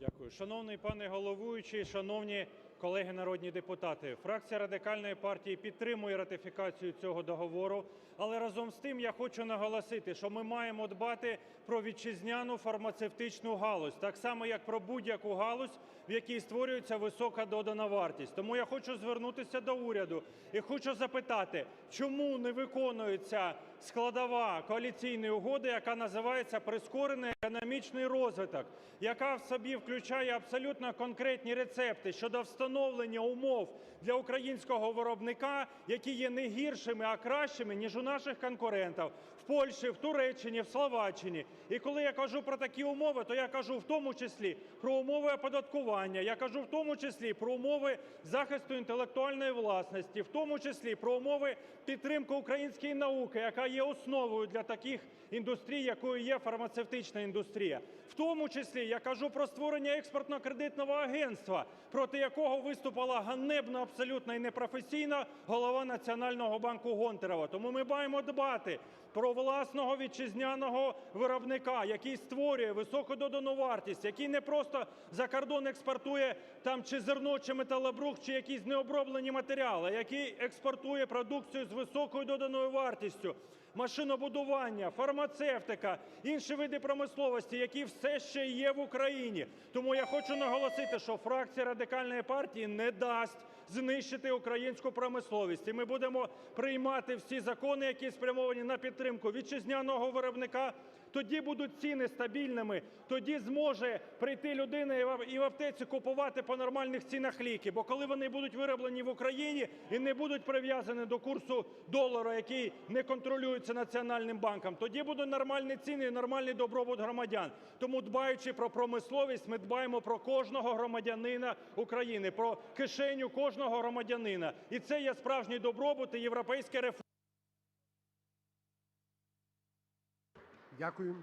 Дякую. Шановний пане головуючий, шановні колеги народні депутати! Фракція Радикальної партії підтримує ратифікацію цього договору. Але, разом з тим, я хочу наголосити, що ми маємо дбати про вітчизняну фармацевтичну галузь так само, як про будь-яку галузь, в якій створюється висока додана вартість. Тому я хочу звернутися до уряду і хочу запитати, чому не виконується складова Коаліційної угоди, яка називається "Прискорений економічний розвиток", яка в собі включає абсолютно конкретні рецепти щодо встановлення умов для українського виробника, які є не гіршими, а кращими, ніж у наших конкурентів в Польщі, в Туреччині, в Словаччині. І коли я кажу про такі умови, то я кажу в тому числі про умови оподаткування, я кажу в тому числі про умови захисту інтелектуальної власності, в тому числі про умови підтримки української науки, яка є основою для таких індустрій, якою є фармацевтична індустрія. В тому числі я кажу про створення експортно-кредитного агентства, проти якого виступила ганебно абсолютно і непрофесійно голова Національного банку Гонтарева. Тому ми маємо дбати про власного вітчизняного виробника, який створює високу додану вартість, який не просто за кордон експортує там чи зерно, чи металобрухт, чи якісь необроблені матеріали, який експортує продукцію з високою доданою вартістю, машинобудування, фармацевтика, інші види промисловості, які все ще є в Україні. Тому я хочу наголосити, що фракція Радикальної партії не дасть знищити українську промисловість. І ми будемо приймати всі закони, які спрямовані на підтримку вітчизняного виробника. Тоді будуть ціни стабільними, тоді зможе прийти людина і в аптеці купувати по нормальних цінах ліки. Бо коли вони будуть вироблені в Україні і не будуть прив'язані до курсу долара, який не контролюється Національним банком, тоді будуть нормальні ціни і нормальний добробут громадян. Тому, дбаючи про промисловість, ми дбаємо про кожного громадянина України, про кишеню кожного громадянина. І це є справжній добробут і європейська реформа. Дякую.